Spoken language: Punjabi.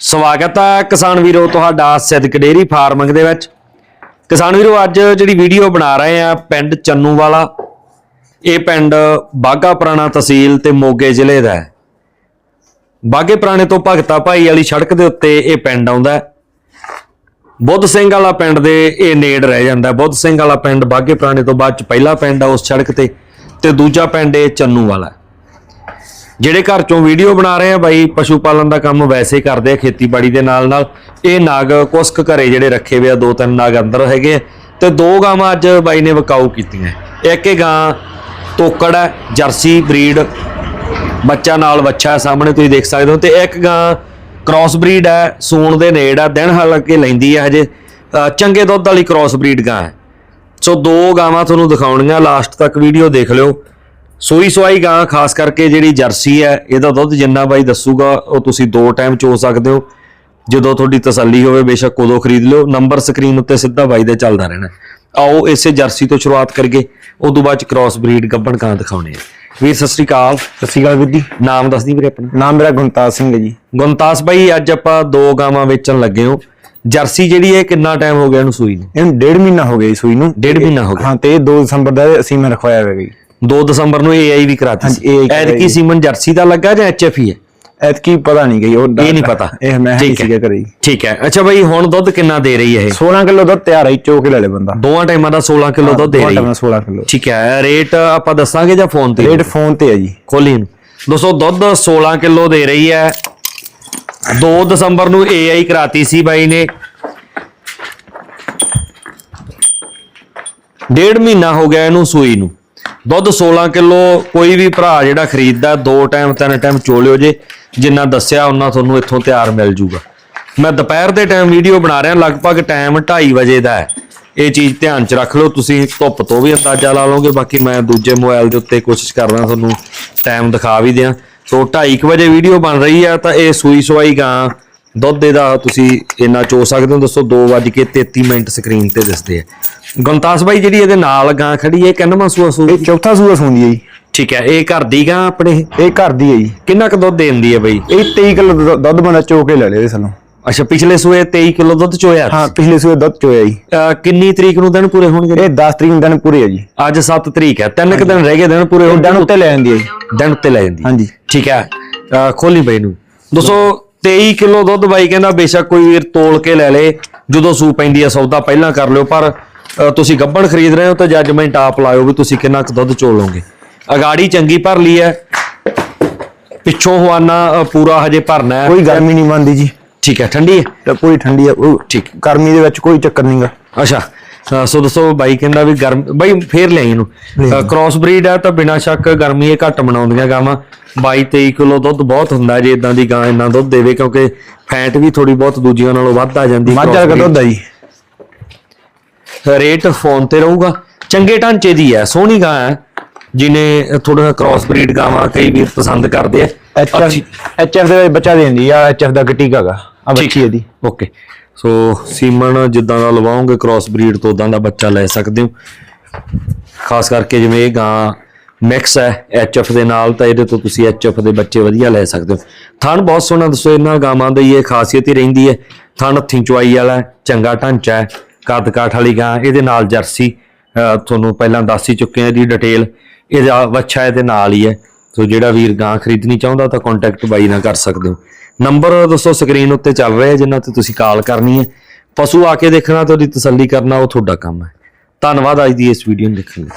ਸਵਾਗਤ ਹੈ ਕਿਸਾਨ ਵੀਰੋ ਤੁਹਾਡਾ ਸਿੱਧਕ ਡੇਰੀ ਫਾਰਮਿੰਗ ਦੇ ਵਿੱਚ। ਕਿਸਾਨ ਵੀਰੋ, ਅੱਜ ਜਿਹੜੀ ਵੀਡੀਓ ਬਣਾ ਰਹੇ ਆ ਪਿੰਡ ਚੰਨੂ ਵਾਲਾ, ਇਹ ਪਿੰਡ ਬਾਗਾ ਪੁਰਾਣਾ ਤਹਿਸੀਲ ਤੇ ਮੋਗੇ ਜ਼ਿਲ੍ਹੇ ਦਾ ਹੈ। ਬਾਗੇ ਪੁਰਾਣੇ ਤੋਂ ਭਗਤਾ ਭਾਈ ਵਾਲੀ ਸੜਕ ਦੇ ਉੱਤੇ ਇਹ ਪਿੰਡ ਆਉਂਦਾ ਬੁੱਧ ਸਿੰਘ ਵਾਲਾ ਪਿੰਡ ਦੇ ਇਹ ਨੇੜ ਰਹਿ ਜਾਂਦਾ ਬੁੱਧ ਸਿੰਘ ਵਾਲਾ ਪਿੰਡ ਬਾਗੇ ਪੁਰਾਣੇ ਤੋਂ ਬਾਅਦ ਚ ਪਹਿਲਾ ਪਿੰਡ ਆ ਉਸ ਸੜਕ ਤੇ ਤੇ ਦੂਜਾ ਪਿੰਡ ਇਹ ਚੰਨੂ ਵਾਲਾ ਜਿਹੜੇ ਘਰ ਚੋਂ ਵੀਡੀਓ ਬਣਾ ਰਹੇ ਆ ਬਾਈ ਪਸ਼ੂ ਪਾਲਣ ਦਾ ਕੰਮ ਵੈਸੇ ਕਰਦੇ ਆ ਖੇਤੀਬਾੜੀ ਦੇ ਨਾਲ ਨਾਲ ਇਹ ਨਾਗ ਕੁਸਕ ਘਰੇ ਜਿਹੜੇ ਰੱਖੇ ਹੋਏ ਆ ਦੋ ਤਿੰਨ ਨਾਗ ਅੰਦਰ ਹੈਗੇ ਆ ਤੇ ਦੋ ਗਾਵਾਂ ਅੱਜ ਬਾਈ ਨੇ ਵਕਾਊ ਕੀਤੀਆਂ। ਇੱਕ ਇਹ ਗਾਂ ਤੋਕੜ ਹੈ ਜਰਸੀ ਬਰੀਡ ਬੱਚਾ ਨਾਲ ਬੱਚਾ ਹੈ, ਸਾਹਮਣੇ ਤੁਸੀਂ ਦੇਖ ਸਕਦੇ ਹੋ ਤੇ ਇੱਕ ਗਾਂ ਕ੍ਰਾਸ ਬਰੀਡ ਹੈ ਸੂਣ ਦੇ ਨੇੜ ਆ ਦਿਨ ਹਾਲਾਂਕਿ ਲੈਂਦੀ ਹੈ ਹਜੇ ਚੰਗੇ ਦੁੱਧ ਵਾਲੀ ਕ੍ਰਾਸ ਬਰੀਡ ਗਾਂ ਹੈ। ਸੋ ਦੋ ਗਾਵਾਂ ਤੁਹਾਨੂੰ ਦਿਖਾਉਣੀਆਂ ਲਾਸਟ ਤੱਕ ਵੀਡੀਓ ਦੇਖ ਲਿਓ। ਸੂਈ ਸਵਾਈ ਗਾਂ ਖਾਸ ਕਰਕੇ ਜਿਹੜੀ ਜਰਸੀ ਹੈ ਇਹਦਾ ਦੁੱਧ ਜਿੰਨਾ ਬਾਈ ਦੱਸੂਗਾ ਉਹ ਤੁਸੀਂ ਦੋ ਟਾਈਮ ਚੋ ਸਕਦੇ ਹੋ। ਜਦੋਂ ਤੁਹਾਡੀ ਤਸੱਲੀ ਹੋਵੇ ਬੇਸ਼ੱਕ ਉਦੋਂ ਖਰੀਦ ਲਿਓ। ਨੰਬਰ ਸਕਰੀਨ ਉੱਤੇ ਸਿੱਧਾ ਬਾਈ ਦੇ ਚੱਲਦਾ ਰਹਿਣਾ। ਆਓ ਇਸੇ ਜਰਸੀ ਤੋਂ ਸ਼ੁਰੂਆਤ ਕਰੀਏ। ਉਦੋਂ ਬਾਅਦ ਚ ਕ੍ਰਾਸ ਬਰੀਡ ਗੱਬਣ ਕਾਂ ਦਿਖਾਉਣੇ ਆ। ਵੀਰ ਸਤਿ ਸ੍ਰੀ ਅਕਾਲ। ਸਤਿ ਸ਼੍ਰੀ ਅਕਾਲ ਵੀਰ ਜੀ। ਨਾਮ ਦੱਸਦੀ ਵੀਰੇ ਆਪਣਾ। ਨਾਮ ਮੇਰਾ ਗੁਣਤਾਜ ਸਿੰਘ ਹੈ ਜੀ। ਗੁੰਤਾਸ ਬਾਈ ਅੱਜ ਆਪਾਂ ਦੋ ਗਾਵਾਂ ਵੇਚਣ ਲੱਗੇ ਹਾਂ। ਜਰਸੀ ਜਿਹੜੀ ਹੈ ਕਿੰਨਾ ਟਾਈਮ ਹੋ ਗਿਆ ਇਹਨੂੰ ਸੂਈ ਨੂੰ? ਇਹਨੂੰ ਡੇਢ ਮਹੀਨਾ ਹੋ ਗਿਆ ਜੀ ਸੂਈ ਨੂੰ। ਡੇਢ ਮਹੀਨਾ ਹੋ ਗਿਆ। ਹਾਂ ਤੇ ਇਹ 2 ਦਸੰਬਰ ਦਾ ਅਸੀਂ ਮੈਂ ਰਖਵਾਇਆ ਹੋਇਆ ਜੀ। 2 ਦਸੰਬਰ ਨੂੰ ਏਆਈ ਵੀ ਕਰਾਤੀ ਹਾਂਜੀ, ਸੀ AI ਕਰਾਈ ਐਤਕੀ। ਸੀਮਨ ਜਰਸੀ ਦਾ ਲੱਗਾ ਜਾਂ ਐਚਐਫ ਹੀ ਹੈ? ਐਤਕੀ ਪਤਾ ਨਹੀਂ ਗਈ ਉਹ ਇਹ ਨਹੀਂ ਪਤਾ। ਇਹ ਮੈਂ ਠੀਕ ਹੈ। ਸੀਗਾ ਕਰੀ ਠੀਕ ਹੈ। ਅੱਛਾ ਬਾਈ ਹੁਣ ਦੁੱਧ ਕਿੰਨਾ ਦੇ ਰਹੀ ਹੈ ਇਹ? 16 ਕਿਲੋ ਦਾ ਤਿਆਰ ਹੈ ਚੋ ਕੇ ਲੈ ਲੈ ਬੰਦਾ। ਦੋਵਾਂ ਟਾਈਮਾਂ ਦਾ 16 ਕਿਲੋ ਦੁੱਧ ਦੇ ਰਹੀ ਹੈ। 16 ਕਿਲੋ। ਠੀਕ ਹੈ। ਰੇਟ ਆਪਾਂ ਦੱਸਾਂਗੇ ਜਾਂ ਫੋਨ ਤੇ? ਰੇਟ ਫੋਨ ਤੇ ਹੈ ਜੀ। ਖੋਲੀ ਨੂੰ। ਦੋਸਤੋ ਦੁੱਧ 16 ਕਿਲੋ ਦੇ ਰਹੀ ਹੈ। 2 ਦਸੰਬਰ ਨੂੰ ਏਆਈ ਕਰਾਤੀ ਸੀ ਬਾਈ ਨੇ। ਡੇਢ ਮਹੀਨਾ ਹੋ ਗਿਆ ਇਹਨੂੰ ਸੂਈ ਨੂੰ। ਦੁੱਧ 16 ਕਿਲੋ, ਕੋਈ ਵੀ ਭਰਾ ਜਿਹੜਾ ਖਰੀਦਦਾ, ਦੋ ਟਾਈਮ, ਤਿੰਨ ਟਾਈਮ ਚੋਲਿਓ ਜੇ, ਜਿੰਨਾ ਦੱਸਿਆ, ਉਹਨਾਂ ਤੁਹਾਨੂੰ ਇੱਥੋਂ ਤਿਆਰ ਮਿਲ ਜੂਗਾ। ਮੈਂ ਦੁਪਹਿਰ ਦੇ ਟਾਈਮ ਵੀਡੀਓ ਬਣਾ ਰਿਹਾ, ਲਗਭਗ ਟਾਈਮ 2:30 ਵਜੇ ਦਾ ਹੈ। ਇਹ ਚੀਜ਼ ਧਿਆਨ 'ਚ ਰੱਖ ਲਓ, ਤੁਸੀਂ ਧੁੱਪ ਤੋਂ ਵੀ ਅੰਦਾਜ਼ਾ ਲਾ ਲਓਗੇ, ਬਾਕੀ ਮੈਂ ਦੂਜੇ ਮੋਬਾਈਲ ਦੇ ਉੱਤੇ ਕੋਸ਼ਿਸ਼ ਕਰਦਾ, ਤੁਹਾਨੂੰ ਟਾਈਮ ਦਿਖਾ ਵੀ ਦਿਆਂ। ਸੋ 2:30 ਵਜੇ ਵੀਡੀਓ ਬਣ ਰਹੀ ਆ, ਤਾਂ ਇਹ ਸੂਈ ਸਵਾਈ ਗਾਂ, ਦੁੱਧ ਦਾ ਤੁਸੀਂ ਇੰਨਾ ਚੋ ਸਕਦੇ ਹੋ, ਦੱਸੋ 2:33 ਮਿੰਟ ਸਕਰੀਨ ਤੇ ਦਿਸਦੇ ਆ। ਗੁੰਤਾਸ ਬਾਈ ਜਿਹੜੀ ਇਹਦੇ ਨਾਲ ਗਾਂ ਖੜੀ ਹੈ ਕਿੰਨਵਾਂ ਸੂਆ ਸੂ ਇਹ ਚੌਥਾ ਸੂਆ ਸੁੰਦੀ ਹੈ ਜੀ। ਠੀਕ ਹੈ ਇਹ ਘਰ ਦੀ ਗਾਂ ਆਪਣੇ? ਇਹ ਘਰ ਦੀ ਹੈ ਜੀ। ਕਿੰਨਾ ਕੁ ਦੁੱਧ ਦਿੰਦੀ ਹੈ ਬਾਈ? ਇਹ 23 ਕਿਲੋ ਦੁੱਧ ਬੰਦਾ ਚੋ ਕੇ ਲੈ ਲਿਆ ਇਹਦੇ ਸਾਨੂੰ ਅੱਛਾ ਪਿਛਲੇ ਸੂਏ 23 ਕਿਲੋ ਦੁੱਧ ਚੋਇਆ? ਹਾਂ ਪਿਛਲੇ ਸੂਏ ਦੁੱਧ ਚੋਇਆ ਜੀ। ਕਿੰਨੀ ਤਰੀਕ ਨੂੰ ਦਿਨ ਪੂਰੇ ਹੋਣਗੇ? ਇਹ 10 ਤਰੀਕ ਨੂੰ ਦਿਨ ਪੂਰੇ ਹੈ ਜੀ। ਅੱਜ 7 ਤਰੀਕ ਹੈ ਤਿੰਨ ਕੁ ਦਿਨ ਰਹਿ ਗਏ ਦਿਨ ਪੂਰੇ ਇਹ ਹੋਣ ਦਿਨ ਉੱਤੇ ਲੈ ਜਾਂਦੀ ਹੈ ਜੀ। ਦਿਨ ਉੱਤੇ ਲੈ ਜਾਂਦੀ ਹਾਂਜੀ। ਠੀਕ ਹੈ ਖੋਲੀ ਬਾਈ ਨੂੰ। ਦੋਸਤੋ 23 ਕਿਲੋ ਦੁੱਧ ਬਾਈ ਕਹਿੰਦਾ ਬੇਸ਼ੱਕ ਕੋਈ ਵੀਰ ਤੋਲ ਕੇ ਲੈ ਲੇ ਜਦੋਂ ਸੂ ਪੈਂਦੀ ਹੈ ਸੌਦਾ ਪਹਿਲਾਂ ਕਰ ਲਿਓ ਪਰ ਤੁਸੀਂ ਗੱਬਣ ਖਰੀਦ ਰਹੇ ਹੋ ਤਾਂ ਜੱਜਮੈਂਟ ਆਪ ਲਾਇਓ ਵੀ ਤੁਸੀਂ ਕਿੰਨਾ ਕੁ ਦੁੱਧ ਚੋਲੋਗੇ ਅਗਾੜੀ ਚੰਗੀ ਭਰ ਲਈ ਹੈ। ਪਿੱਛੋਂ ਹਵਾਨਾ ਪੂਰਾ ਹਜੇ ਭਰਨਾ ਹੈ। ਕੋਈ ਗਰਮੀ ਨਹੀਂ ਮੰਨਦੀ ਜੀ। ਠੀਕ ਹੈ ਠੰਡੀ ਹੈ? ਤੇ ਪੂਰੀ ਠੰਡੀ ਹੈ ਠੀਕ ਗਰਮੀ ਦੇ ਵਿੱਚ ਕੋਈ ਚੱਕਰ ਨਹੀਂਗਾ ਅੱਛਾ ਸੋ ਦੋਸਤੋ ਬਾਈ ਕਹਿੰਦਾ ਵੀ ਗਰਮ ਬਾਈ ਫੇਰ ਲੈ ਇਹਨੂੰ। ਕ੍ਰਾਸ ਬਰੀਡ ਆ ਤਾਂ ਬਿਨਾਂ ਸ਼ੱਕ ਗਰਮੀ ਇਹ ਘੱਟ ਬਣਾਉਂਦੀਆਂ ਗਾਵਾਂ। 22 23 ਕਿਲੋ ਦੁੱਧ ਬਹੁਤ ਹੁੰਦਾ ਜੇ ਇਦਾਂ ਦੀ ਗਾਂ ਇੰਨਾ ਦੁੱਧ ਦੇਵੇ ਕਿਉਂਕਿ ਫੈਟ ਵੀ ਥੋੜੀ ਬਹੁਤ ਦੂਜੀਆਂ ਨਾਲੋਂ ਵੱਧ ਆ ਜਾਂਦੀ ਮੱਝ ਵਾਲਾ ਦੁੱਧ ਹੈ ਜੀ। ਰੇਟ ਫੋਨ ਤੇ ਰਹੂਗਾ। ਚੰਗੇ ਢਾਂਚੇ ਦੀ ਹੈ ਸੋਹਣੀ ਗਾਂ ਹੈ। ਜਿਨੇ ਥੋੜਾ ਕ੍ਰਾਸ ਬਰੀਡ ਗਾਵਾਂ ਕਈ ਵੀਰ ਪਸੰਦ ਕਰਦੇ ਆ। ਐਚਐਫ ਦੇ ਵਿੱਚ ਬੱਚਾ ਦੇਂਦੀ ਆ ਐਚਐਫ ਦਾ ਗੱਟੀ ਹੈਗਾ ਆ ਬੱਚੀ ਇਹਦੀ। ਓਕੇ। ਸੋ ਸੀਮਨ ਜਿੱਦਾਂ ਦਾ ਲਵਾਓਗੇ ਕ੍ਰਾਸ ਬਰੀਡ ਤੋਂ ਉਦਾਂ ਦਾ ਬੱਚਾ ਲੈ ਸਕਦੇ ਹੋ। ਖਾਸ ਕਰਕੇ ਜਿਵੇਂ ਇਹ ਗਾਂ ਮਿਕਸ ਹੈ ਐਚਐਫ ਦੇ ਨਾਲ ਤਾਂ ਇਹਦੇ ਤੋਂ ਤੁਸੀਂ ਐਚਐਫ ਦੇ ਬੱਚੇ ਵਧੀਆ ਲੈ ਸਕਦੇ ਹੋ। ਥਣ ਬਹੁਤ ਸੋਹਣਾ ਦੱਸੋ ਇਹਨਾਂ ਗਾਵਾਂ ਦੀ ਇਹ ਖਾਸੀਅਤ ਹੀ ਰਹਿੰਦੀ ਹੈ। ਥਣ ਹੱਥੀਂ ਚੁਆਈ ਵਾਲਾ ਚੰਗਾ ਢਾਂਚਾ ਹੈ। ਕੱਦ ਕਾਠ ਵਾਲੀ ਗਾਂ, ਇਹਦੇ ਨਾਲ ਜਰਸੀ ਤੁਹਾਨੂੰ ਪਹਿਲਾਂ ਦੱਸ ਹੀ ਚੁੱਕੇ ਹਾਂ ਇਹਦੀ ਡਿਟੇਲ ਇਹਦਾ ਵੱਛਾ ਇਹਦੇ ਨਾਲ ਹੀ ਹੈ। ਸੋ ਜਿਹੜਾ ਵੀਰ ਗਾਂ ਖਰੀਦਣੀ ਚਾਹੁੰਦਾ ਤਾਂ ਕੰਟੈਕਟ ਬਾਈ ਨਾਲ ਕਰ ਸਕਦੇ ਹੋ। ਨੰਬਰ ਦੋਸਤੋ ਸਕਰੀਨ ਉੱਤੇ ਚੱਲ ਰਿਹਾ ਜਿਨ੍ਹਾਂ ਤੇ ਤੁਸੀਂ ਕਾਲ ਕਰਨੀ ਹੈ। ਪਸ਼ੂ ਆ ਕੇ ਦੇਖਣਾ ਤੇ ਉਹਦੀ ਤਸੱਲੀ ਕਰਨਾ, ਉਹ ਤੁਹਾਡਾ ਕੰਮ ਹੈ। ਧੰਨਵਾਦ ਅੱਜ ਦੀ ਇਸ ਵੀਡੀਓ ਨੂੰ ਦੇਖਣ ਲਈ।